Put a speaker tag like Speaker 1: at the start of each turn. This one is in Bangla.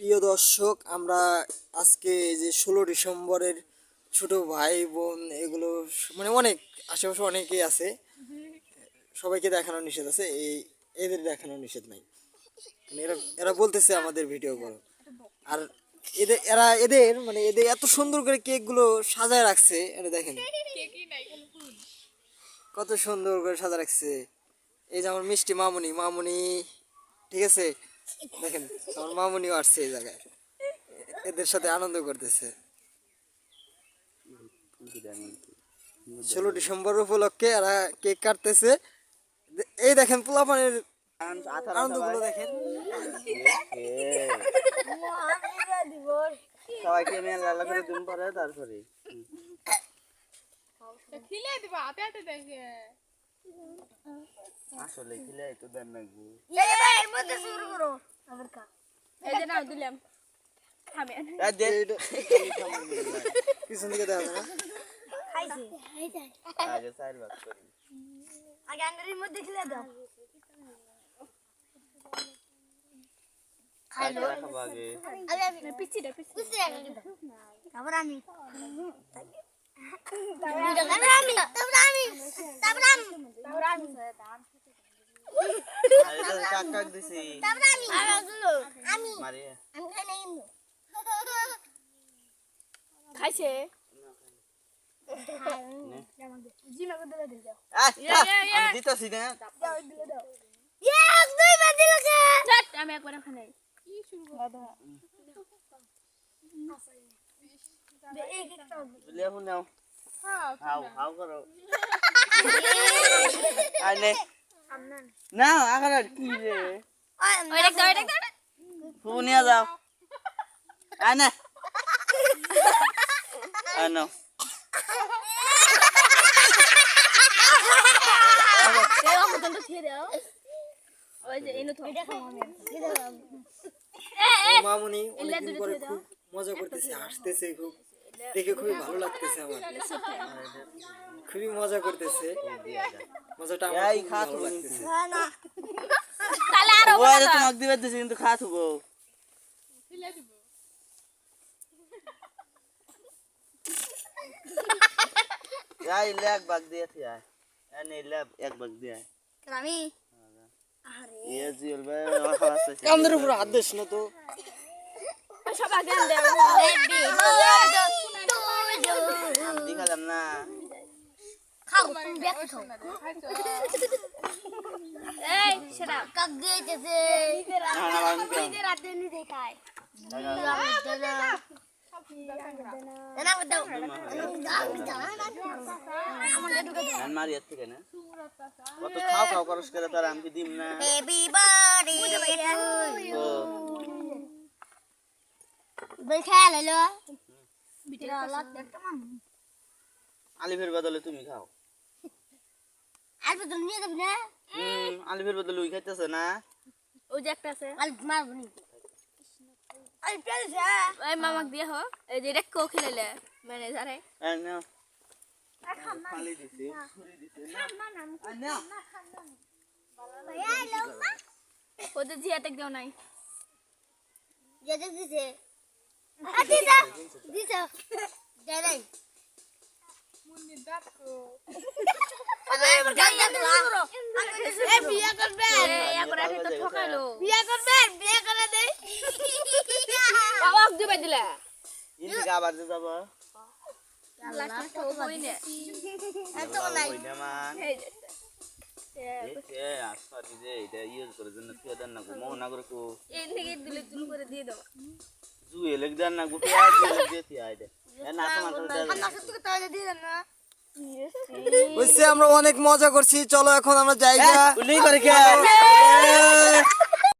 Speaker 1: প্রিয় দর্শক, আমরা আজকে যে ষোলো ডিসেম্বরের ছোট ভাই বোন এগুলো মানে অনেক, আশেপাশে অনেকেই আছে। সবাইকে দেখানো নিষেধ আছে, এই এদের দেখানো নিষেধ নাই। মানে এরা এরা বলতেছে আমাদের ভিডিও করো আর এদের, এরা এদের মানে এদের এত সুন্দর করে কেকগুলো সাজায় রাখছে, এটা দেখেন। কত সুন্দর করে সাজা রাখছে। এই যে আমার মিষ্টি মামুনি মামুনি, ঠিক আছে? দেখেন আমার মামুনিও আসছে এই জায়গায়। এদের সাথে আনন্দ করতেছে। ষোলো ডিসেম্বর উপলক্ষে এরা কেক কাটতেছে। এই দেখেন পোলাপানের আনন্দগুলো দেখেন।
Speaker 2: সবাইকে নিয়ে লালা করে দিন পরে তারপরে।
Speaker 3: খিলে দিবা হাতে হাতে দেখে।
Speaker 2: আসলে খিলে তো দেন নাকবো
Speaker 3: এই যে না দিলাম।
Speaker 1: পিছন দিকে দেখা যায়
Speaker 2: আগে চার ভাগ করি। খাইলো খাব আগে।
Speaker 3: পিছিটা পিছি
Speaker 4: তারপর আমি। তারপর আমি। তারপর আমি। তারপর আমি। তারপর আমি।
Speaker 2: আরে তো কাক কাক দিছি?
Speaker 4: তারপর আমি। আমি।
Speaker 2: মারি।
Speaker 4: আমি খাই নাই
Speaker 3: খাইছে?
Speaker 2: আমি
Speaker 3: একবার খাই কি শুরু হ্যাঁ
Speaker 2: হাও হাও করো। আই নে। না আগার কি রে?
Speaker 3: ওই দেখ ওই দেখ
Speaker 2: ফোন যাও আই না। আই নাও
Speaker 3: দেও মতন তো ছিয়ে দাও ওই যে এনে তো
Speaker 1: আমার মামুনি অনেকদিন পরে খুব মজা করতেছে হাসতেছে খুব। দেখে খুবই ভালো লাগতেছে আমার। খুবই মজা করতেছে। মজাটা আমার
Speaker 2: এই খা
Speaker 1: ভালো
Speaker 2: তুমি।
Speaker 1: লাগতেছে।
Speaker 3: তাহলে আর
Speaker 2: ওরে তোমাকে দিবে দিছি কিন্তু খা থুবো
Speaker 3: খিলে দিব।
Speaker 2: এই লে এক বাগ দিয়ে থি আয় এই নে লে এক বাগ দিয়ে। আয়
Speaker 4: আমি
Speaker 2: ইয়ে জিওল ভাই আমার খাওয়া শেষ
Speaker 1: কামদের উপর হাত দিস না তো।
Speaker 3: সব আগে আন
Speaker 2: আমি দেখালাম না
Speaker 4: খাও তুমি ব্যাগ খাও
Speaker 3: এই সেটা
Speaker 4: কাক দিয়েছে
Speaker 2: না না আমি দিলাম।
Speaker 4: নিজে রাতে নি দেখায়
Speaker 2: না, না, না।
Speaker 4: না না দাও আমার ঢুকে দাও
Speaker 2: আমি মারি এর থেকে না কত খাও খাও করস করে তার আমি দিম না
Speaker 4: মান
Speaker 2: আলিফের বদলে তুমি খাও
Speaker 4: আর বদল নিয়ে যাবি না?
Speaker 2: হুম আলিফের বদলে উই খাইতেছে না।
Speaker 3: ওই যে একটা আছে।
Speaker 4: আর মারব নি। আর পেলছে
Speaker 3: ওই মামাক দিয়ে হো। এই যে রেখো খেলেলে মানে জারে
Speaker 2: এই নাও। খালি দিছি ছুরি দিছি না।
Speaker 3: ওদের জিয়াতে কেউ নাই।
Speaker 4: দিছে। দিছে দিছে। নাই
Speaker 3: এই
Speaker 4: নাই।
Speaker 2: ওই না
Speaker 3: এই
Speaker 2: জন্য তুই দেন না গো মোহ না করে কো
Speaker 3: এই থেকে দিলে তুল করে দিয়ে দাও
Speaker 2: জুয়ে লেগ দেন না গো পেঁয়াজ দিয়ে দিয়ে আই দে না তোমার
Speaker 4: দিয়ে দেন না
Speaker 1: বুঝছে আমরা অনেক মজা করছি। চলো এখন আমরা জায়গা